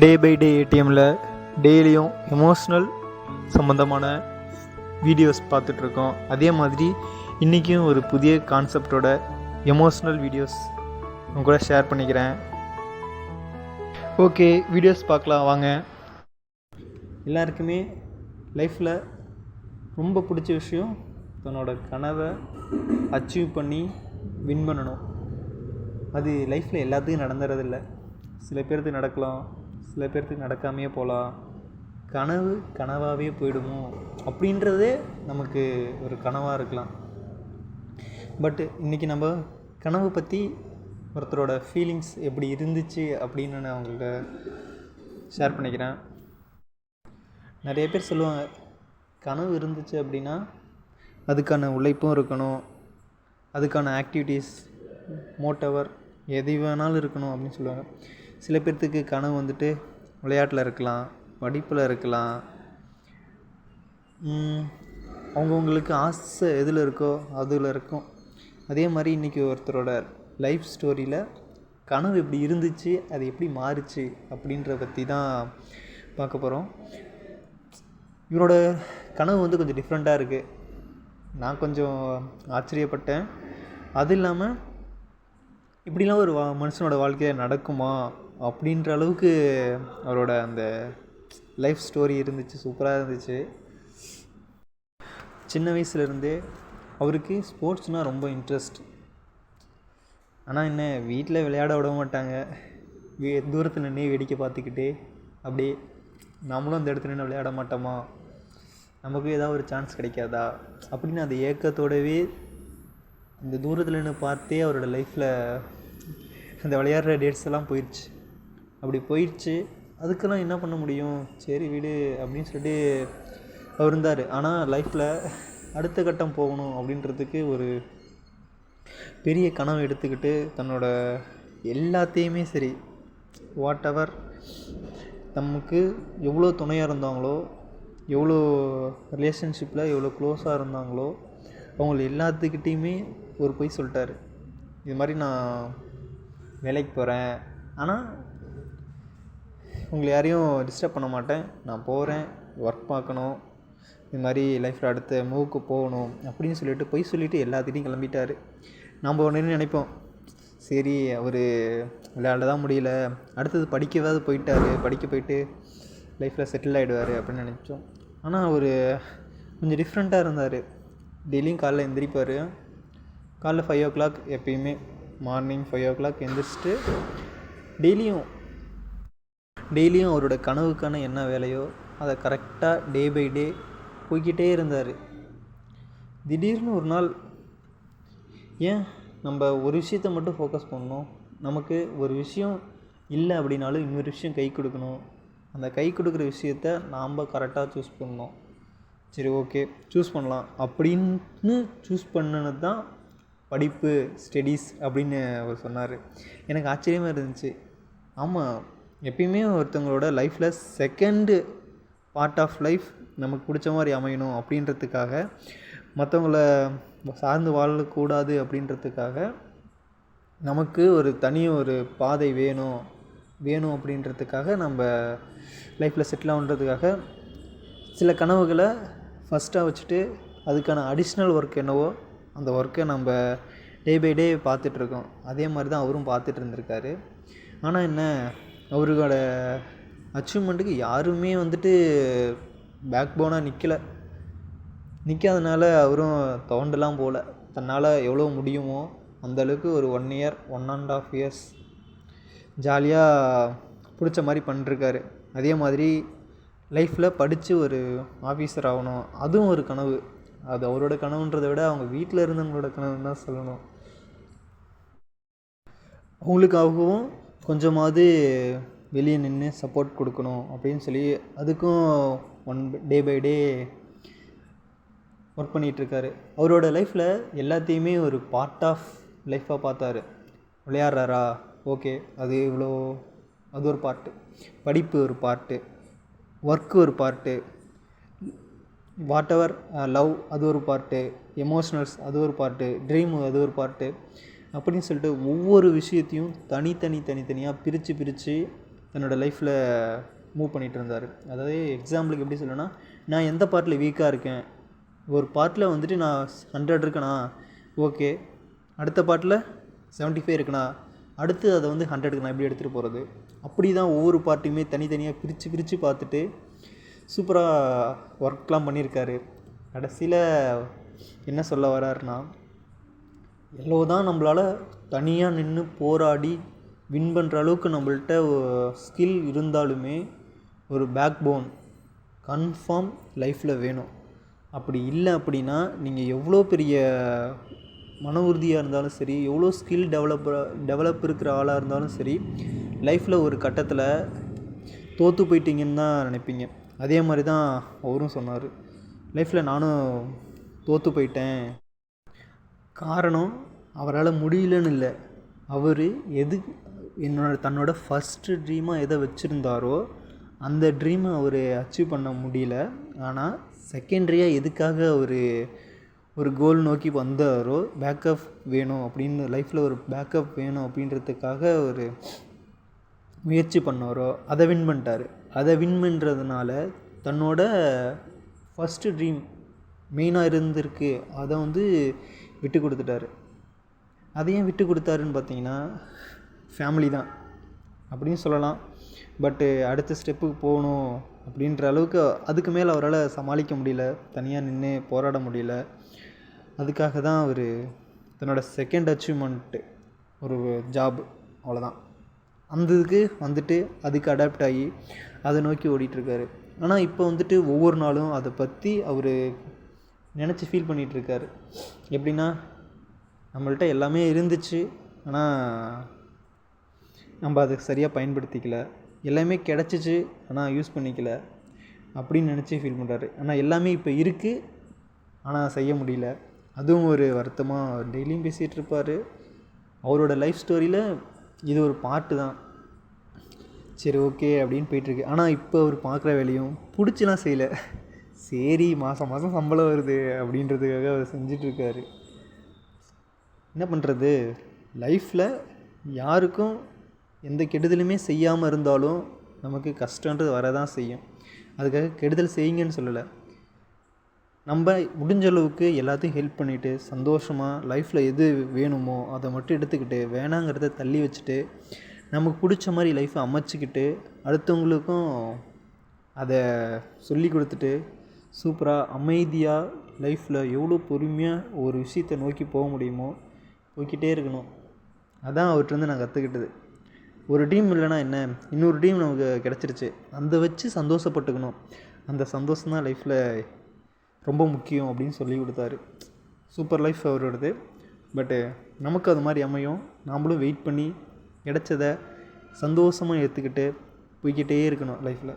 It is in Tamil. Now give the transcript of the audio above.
டே பை டே ஏடிஎம்மில் டெய்லியும் எமோஷ்னல் சம்மந்தமான வீடியோஸ் பார்த்துட்ருக்கோம். அதே மாதிரி இன்றைக்கும் ஒரு புதிய கான்செப்டோட எமோஷ்னல் வீடியோஸ் உங்க கூட ஷேர் பண்ணிக்கிறேன். ஓகே வீடியோஸ் பார்க்கலாம் வாங்க. எல்லாருக்குமே லைஃப்பில் ரொம்ப பிடிச்ச விஷயம் தன்னோட கனவை அச்சீவ் பண்ணி வின் பண்ணணும். அது லைஃப்பில் எல்லாத்துக்கும் நடந்துறதில்ல. சில பேர்த்துக்கு நடக்கலாம். சில பேர்த்துக்கு நடக்காமையே போகலாம். கனவு கனவாகவே போயிடுமோ? அப்படின்றதே நமக்கு ஒரு கனவாக இருக்கலாம். பட்டு இன்றைக்கி நம்ம கனவு பற்றி ஒருத்தரோட ஃபீலிங்ஸ் எப்படி இருந்துச்சு அப்படின்னு நான் அவங்கள்ட்ட ஷேர் பண்ணிக்கிறேன். நிறைய பேர் சொல்லுவாங்க கனவு இருந்துச்சு அப்படின்னா அதுக்கான உழைப்பும் இருக்கணும். அதுக்கான ஆக்டிவிட்டீஸ் மோட்டவர் எது வேணாலும் இருக்கணும். அப்படின்னு சொல்லுவாங்க. சில பேர்த்துக்கு கனவு வந்துட்டு விளையாட்டில் இருக்கலாம் படிப்பில் இருக்கலாம். அவங்கவுங்களுக்கு ஆசை எதில் இருக்கோ அதில் இருக்கும். அதே மாதிரி இன்றைக்கி ஒருத்தரோட லைஃப் ஸ்டோரியில் கனவு எப்படி இருந்துச்சு அது எப்படி மாறுச்சு அப்படின்ற பற்றி தான் பார்க்க போகிறோம் இவரோட கனவு வந்து கொஞ்சம் டிஃப்ரெண்ட்டாக இருக்குது நான் கொஞ்சம் ஆச்சரியப்பட்டேன். அது இல்லாமல் இப்படிலாம் ஒரு வா மனுஷனோட வாழ்க்கையில் நடக்குமா? அப்படின்ற அளவுக்கு அவரோட அந்த லைஃப் ஸ்டோரி இருந்துச்சு சூப்பராக இருந்துச்சு. சின்ன வயசுலேருந்தே அவருக்கு ஸ்போர்ட்ஸ்னால் ரொம்ப இன்ட்ரெஸ்ட் ஆனால் என்ன வீட்டில் விளையாட விட மாட்டாங்க. வே தூரத்தில் நின்று வேடிக்கை பார்த்துக்கிட்டு அப்படியே நம்மளும் அந்த இடத்துல நின்று விளையாட மாட்டோமா? நமக்கு ஏதாவது ஒரு சான்ஸ் கிடைக்காதா? அப்படின்னு அந்த ஏக்கத்தோடவே இந்த தூரத்தில் நின்று பார்த்தே அவரோட லைஃப்பில் அந்த விளையாடுற டேட்ஸ் எல்லாம் போயிடுச்சு அப்படி போயிடுச்சு. அதுக்கெல்லாம் என்ன பண்ண முடியும்? சரி விடு அப்படின்னு சொல்லிட்டு அவர் இருந்தார். ஆனால் லைஃப்பில் அடுத்த கட்டம் போகணும் அப்படின்றதுக்கு ஒரு பெரிய கனவு எடுத்துக்கிட்டு தன்னோட எல்லாத்தையுமே சரி வாட் எவர் நமக்கு எவ்வளோ துணையாக இருந்தாங்களோ எவ்வளோ ரிலேஷன்ஷிப்பில் எவ்வளோ க்ளோஸாக இருந்தாங்களோ அவங்கள எல்லாத்துக்கிட்டேயுமே ஒரு பொய் சொல்லிட்டாரு. இது மாதிரி நான் வேலைக்கு போகிறேன் ஆனால் உங்களை யாரையும் டிஸ்டர்ப் பண்ண மாட்டேன். நான் போகிறேன் ஒர்க் பார்க்கணும் இது மாதிரி லைஃப்பில் அடுத்த மூவுக்கு போகணும் அப்படின்னு சொல்லிட்டு பொய் சொல்லிவிட்டு எல்லாத்திட்டையும் கிளம்பிட்டார். நம்ம ஒன்று நினைப்போம். சரி அவர் விளையாட தான் முடியல. அடுத்தது படிக்கவாது போயிட்டார். படிக்க போயிட்டு லைஃப்பில் செட்டில் ஆகிடுவார் அப்படின்னு நினச்சோம். ஆனால் அவர் கொஞ்சம் டிஃப்ரெண்ட்டாக இருந்தார். டெய்லியும் காலைல எந்திரிப்பார். காலைல ஃபைவ் ஓ கிளாக் எப்பயுமே மார்னிங் ஃபைவ் ஓ கிளாக் எந்திரிச்சிட்டு டெய்லியும் டெய்லியும் அவரோட கனவுக்கான என்ன வேலையோ அதை கரெக்டாக டே பை டே போய்க்கிட்டே இருந்தார். திடீர்னு ஒரு நாள் ஏன் நம்ம ஒரு விஷயத்த மட்டும் ஃபோக்கஸ் பண்ணணும்? நமக்கு ஒரு விஷயம் இல்லை அப்படின்னாலும் இன்னொரு விஷயம் கை கொடுக்கணும். அந்த கை கொடுக்குற விஷயத்த நாம் கரெக்டாக சூஸ் பண்ணணும். சரி ஓகே சூஸ் பண்ணலாம். அப்படின்னு சூஸ் பண்ணினது தான் படிப்பு ஸ்டடீஸ் அப்படின்னு அவர் சொன்னார். எனக்கு ஆச்சரியமாக இருந்துச்சு. ஆமாம் எப்பயுமே ஒருத்தவங்களோட லைஃப்பில் செகண்டு பார்ட் ஆஃப் லைஃப் நமக்கு பிடிச்ச மாதிரி அமையணும் அப்படின்றதுக்காக மற்றவங்கள சார்ந்து வாழக்கூடாது அப்படின்றதுக்காக நமக்கு ஒரு தனி ஒரு பாதை வேணும் வேணும் அப்படின்றதுக்காக நம்ம லைஃப்பில் செட்டில் ஆகுன்றதுக்காக சில கனவுகளை ஃபஸ்ட்டாக வச்சுட்டு அதுக்கான அடிஷ்னல் ஒர்க் என்னவோ அந்த ஒர்க்கை நம்ம டே பை டே பார்த்துட்ருக்கோம் அதே மாதிரி தான் அவரும் பார்த்துட்டு இருந்திருக்காரு. ஆனால் என்ன அவரோட அச்சீவ்மெண்ட்டுக்கு யாருமே வந்துட்டு பேக் போனாக நிற்கல நிற்காதனால அவரும் தோண்டலாம் போகல தன்னால் எவ்வளோ முடியுமோ அந்தளவுக்கு ஒரு one year one and half years ஜாலியாக பிடிச்ச மாதிரி பண்ணிருக்காரு. அதே மாதிரி லைஃப்பில் படித்து ஒரு ஆஃபீஸர் ஆகணும். அதுவும் ஒரு கனவு. அது அவரோட கனவுன்றதை விட அவங்க வீட்டில் இருந்தவங்களோட கனவுன்னு தான் சொல்லணும். அவங்களுக்காகவும் கொஞ்சமாவது வெளியே நின்று சப்போர்ட் கொடுக்கணும் அப்படின்னு சொல்லி அதுக்கும் one day by day work பண்ணிகிட்ருக்காரு அவரோட லைஃப்பில் எல்லாத்தையுமே ஒரு பார்ட் ஆஃப் லைஃப்பாக பார்த்தாரு. விளையாடுறாரா? ஓகே அது இவ்வளோ அது ஒரு பார்ட்டு படிப்பு ஒரு பார்ட்டு ஒர்க்கு ஒரு பார்ட்டு வாட் எவர் லவ் அது ஒரு பார்ட்டு எமோஷ்னல்ஸ் அது ஒரு பார்ட்டு ட்ரீமு அது ஒரு பார்ட்டு அப்படின்னு சொல்லிட்டு ஒவ்வொரு விஷயத்தையும் தனித்தனி தனித்தனியாக பிரித்து பிரித்து தன்னோடய லைஃப்பில் மூவ் பண்ணிகிட்டு இருந்தார். அதாவது எக்ஸாம்பிளுக்கு எப்படி சொல்லணும்னா நான் எந்த பார்ட்டில் வீக்காக இருக்கேன்? ஒரு பார்ட்டில் வந்துட்டு நான் ஹண்ட்ரட் இருக்கேனா? ஓகே அடுத்த பார்ட்டில் செவன்ட்டி ஃபைவ் இருக்குண்ணா அடுத்து அதை வந்து ஹண்ட்ரடுக்கு நான் எப்படி எடுத்துகிட்டு போகிறது அப்படி தான் ஒவ்வொரு பார்ட்டியுமே தனித்தனியாக பிரித்து பிரித்து பார்த்துட்டு சூப்பராக ஒர்க்லாம் பண்ணியிருக்காரு கடைசியில் என்ன சொல்ல வராருன்னா எவ்வளோ தான் நம்மளால் தனியாக நின்று போராடி வின் பண்ணுற அளவுக்கு நம்மள்ட்ட ஸ்கில் இருந்தாலுமே ஒரு பேக் போன் கன்ஃபார்ம் லைஃப்பில் வேணும். அப்படி இல்லை அப்படின்னா நீங்கள் எவ்வளோ பெரிய மன உறுதியாக இருந்தாலும் சரி எவ்வளோ ஸ்கில் டெவலப்பர் டெவலப் இருக்கிற ஆளாக இருந்தாலும் சரி லைஃப்பில் ஒரு கட்டத்தில் தோற்று போயிட்டீங்கன்னு தான் நினைப்பீங்க. அதே மாதிரி தான் அவரும் சொன்னார். லைஃப்பில் நானும் தோற்று போயிட்டேன். காரணம் அவரால் முடியலன்னு இல்லை. அவர் எது என்னோட தன்னோட ஃபஸ்ட்டு ட்ரீமாக எதை வச்சுருந்தாரோ அந்த ட்ரீமை அவர் அச்சீவ் பண்ண முடியல. ஆனால் செகண்ட்ரியாக எதுக்காக அவர் ஒரு கோல் நோக்கி வந்தாரோ பேக்கப் வேணும் அப்படின்னு லைஃப்பில் ஒரு பேக்கப் வேணும் அப்படின்றதுக்காக ஒரு முயற்சி பண்ணாரோ அதை வின் பண்ணிட்டார். அதை வின் பண்ணுறதுனால தன்னோட ஃபஸ்ட்டு ட்ரீம் மெயினாக இருந்திருக்கு. அதை வந்து விட்டு கொடுத்துட்டாரு. அதையும் விட்டு கொடுத்தாருன்னு பார்த்தீங்கன்னா ஃபேமிலி தான். அப்படின்னு சொல்லலாம். பட்டு அடுத்த ஸ்டெப்புக்கு போகணும் அப்படின்ற அளவுக்கு அதுக்கு மேலே அவரால் சமாளிக்க முடியல. தனியாக நின்று போராட முடியல. அதுக்காக தான் அவர் தன்னோட செகண்ட் அச்சீவ்மெண்ட்டு ஒரு ஜாப் அவ்வளோதான் அந்த இதுக்கு வந்துட்டு அதுக்கு அடாப்ட் ஆகி அதை நோக்கி ஓடிட்டுருக்காரு ஆனால் இப்போ வந்துட்டு ஒவ்வொரு நாளும் அதை பற்றி அவர் நினச்சி ஃபீல் பண்ணிகிட்ருக்காரு எப்படின்னா நம்மள்ட்ட எல்லாமே இருந்துச்சு ஆனால் நம்ம அதை சரியாக பயன்படுத்திக்கல. எல்லாமே கிடச்சிச்சு ஆனால் யூஸ் பண்ணிக்கல. அப்படின்னு நினச்சி ஃபீல் பண்ணுறாரு ஆனால் எல்லாமே இப்போ இருக்குது ஆனால் செய்ய முடியல. அதுவும் ஒரு வருத்தமாக டெய்லியும் பேசிகிட்டு இருப்பார். அவரோட லைஃப் ஸ்டோரியில் இது ஒரு பாட்டு தான். சரி ஓகே அப்படின்னு போயிட்டுருக்கு ஆனால் இப்போ அவர் பார்க்குற வேலையும் பிடிச்சிலாம் செய்யலை. சரி மாதம் மாதம் சம்பளம் வருது அப்படின்றதுக்காக அவர் செஞ்சிட்ருக்காரு. என்ன பண்ணுறது லைஃப்பில் யாருக்கும் எந்த கெடுதலுமே செய்யாமல் இருந்தாலும் நமக்கு கஷ்டன்றது வரதான் செய்யும். அதுக்காக கெடுதல் செய்யுங்கன்னு சொல்லலை. நம்ம முடிஞ்ச அளவுக்கு எல்லாத்தையும் ஹெல்ப் பண்ணிவிட்டு சந்தோஷமாக லைஃப்பில் எது வேணுமோ அதை மட்டும் எடுத்துக்கிட்டு வேணாங்கிறத தள்ளி வச்சுட்டு நமக்கு பிடிச்ச மாதிரி லைஃப்பை அமைச்சிக்கிட்டு அடுத்தவங்களுக்கும் அதை சொல்லி கொடுத்துட்டு சூப்பராக அமைதியாக லைஃப்பில் எவ்வளோ பொறுமையாக ஒரு விஷயத்தை நோக்கி போக முடியுமோ போய்க்கிட்டே இருக்கணும். அதான் அவர்கிட்ட நான் கற்றுக்கிட்டது ஒரு டீம் இல்லைனா என்ன? இன்னொரு டீம் நமக்கு கிடச்சிருச்சு. அந்த வச்சு சந்தோஷப்பட்டுக்கணும். அந்த சந்தோஷம் தான் லைஃப்பில் ரொம்ப முக்கியம் அப்படின்னு சொல்லி கொடுத்தாரு. சூப்பர் லைஃப் அவரோடது. பட்டு நமக்கு அது மாதிரி அமையும். நாம்ளும் வெயிட் பண்ணி கிடச்சத சந்தோஷமாக ஏற்றுக்கிட்டு போய்க்கிட்டே இருக்கணும் லைஃப்பில்